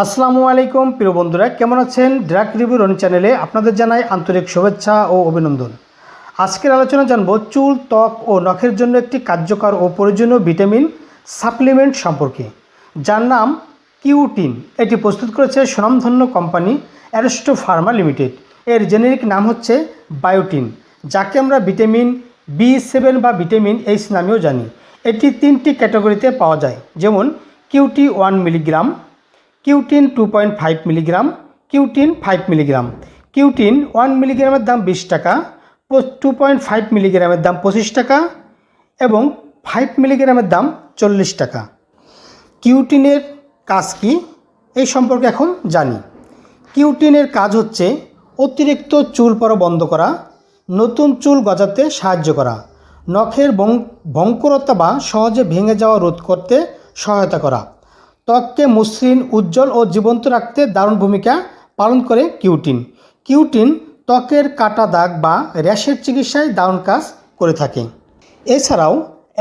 আসসালামু আলাইকুম, প্রিয় বন্ধুরা, কেমন আছেন? ড্রাগ রিভিউ রনি চ্যানেলে আপনাদের জানাই আন্তরিক শুভেচ্ছা ও অভিনন্দন। আজকের আলোচনা জানব চুল, ত্বক ও নখের জন্য একটি কার্যকর ও প্রয়োজনীয় ভিটামিন সাপ্লিমেন্ট সম্পর্কে। যার নাম কিউটিন। এটি প্রস্তুত করেছে স্বনামধন্য কোম্পানি অ্যারোস্টো ফার্মা লিমিটেড। এর জেনেরিক নাম হচ্ছে বায়োটিন, যাকে আমরা ভিটামিন বি সেভেন বা ভিটামিন এইচ নামেও জানি। এটি তিনটি ক্যাটাগরিতে পাওয়া যায়, যেমন Cutin one milligram Cutin two point five milligram Cutin five milligram Cutin one মিলিগ্রামের দাম বিশ টাকা টু পয়েন্ট ফাইভ মিলিগ্রামের দাম পঁচিশ টাকা এবং ফাইভ মিলিগ্রামের দাম চল্লিশ টাকা। কিউটিনের কাজ কি? এই সম্পর্কে এখন জানি। কিউটিনের কাজ হচ্ছে অতিরিক্ত চুল পড়া বন্ধ করা, নতুন চুল গজাতে সাহায্য করা, নখের ভঙ্কুরতা বা সহজে ভেঙে যাওয়া রোধ করতে সহায়তা করা। ত্বককে মসৃণ, উজ্জ্বল ও জীবন্ত রাখতে দারুণ ভূমিকা পালন করে কিউটিন। কিউটিন ত্বকের কাটা দাগ বা র্যাশের চিকিৎসায় দারুণ কাজ করে থাকে। এছাড়াও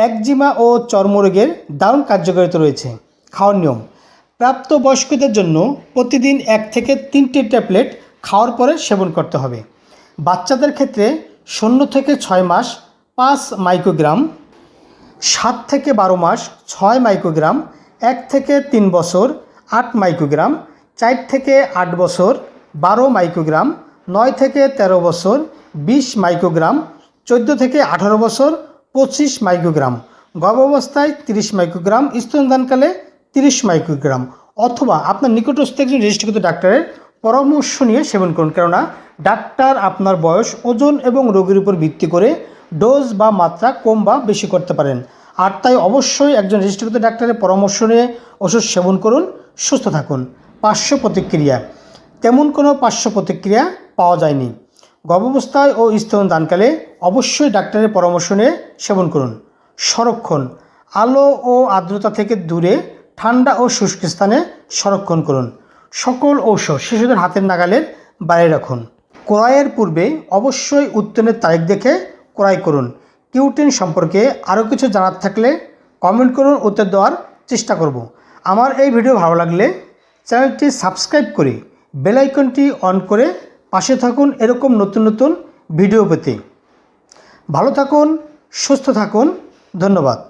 একজিমা ও চর্মরোগের দারুণ কার্যকারিতা রয়েছে। খাওয়ার নিয়ম। প্রাপ্তবয়স্কদের জন্য প্রতিদিন এক থেকে তিনটি ট্যাবলেট খাওয়ার পরে সেবন করতে হবে। বাচ্চাদের ক্ষেত্রে শূন্য থেকে ছয় মাস পাঁচ মাইক্রোগ্রাম, সাত থেকে বারো মাস ছয় মাইক্রোগ্রাম এক থেকে তিন বছর, আট মাইক্রোগ্রাম, চার থেকে আট বছর, বারো মাইক্রোগ্রাম, নয় থেকে তেরো বছর, বিশ মাইক্রোগ্রাম, চোদ্দ থেকে আঠারো বছর, পঁচিশ মাইক্রোগ্রাম। গর্ভাবস্থায় তিরিশ মাইক্রোগ্রাম, স্তনদানকালে তিরিশ মাইক্রোগ্রাম। অথবা আপনার নিকটস্থ একজন রেজিস্ট্রিকৃত ডাক্তারের পরামর্শ নিয়ে সেবন করুন। কেননা ডাক্তার আপনার বয়স, ওজন এবং রোগের উপর ভিত্তি করে ডোজ বা মাত্রা কম বা বেশি করতে পারেন। আর তাই অবশ্যই একজন রেজিস্ট্রিকৃত ডাক্তারের পরামর্শ নিয়ে ওষুধ সেবন করুন, সুস্থ থাকুন। পার্শ্ব প্রতিক্রিয়া। তেমন কোনো পার্শ্ব প্রতিক্রিয়া পাওয়া যায়নি। গর্ভাবস্থায় ও স্তন দানকালে অবশ্যই ডাক্তারের পরামর্শ নিয়ে সেবন করুন। সংরক্ষণ। আলো ও আর্দ্রতা থেকে দূরে, ঠান্ডা ও শুষ্ক স্থানে সংরক্ষণ করুন। সকল ঔষধ শিশুদের হাতের নাগালের বাইরে রাখুন। ক্রয়ের পূর্বে অবশ্যই উত্তনের তারিখ দেখে ক্রয় করুন। কিউটিন সম্পর্কে আরও কিছু জানার থাকলে কমেন্ট করুন, উত্তর দেওয়ার চেষ্টা করব। আমার এই ভিডিও ভালো লাগলে চ্যানেলটি সাবস্ক্রাইব করে বেলাইকনটি অন করে পাশে থাকুন এরকম নতুন নতুন ভিডিও পেতে। ভালো থাকুন, সুস্থ থাকুন, ধন্যবাদ।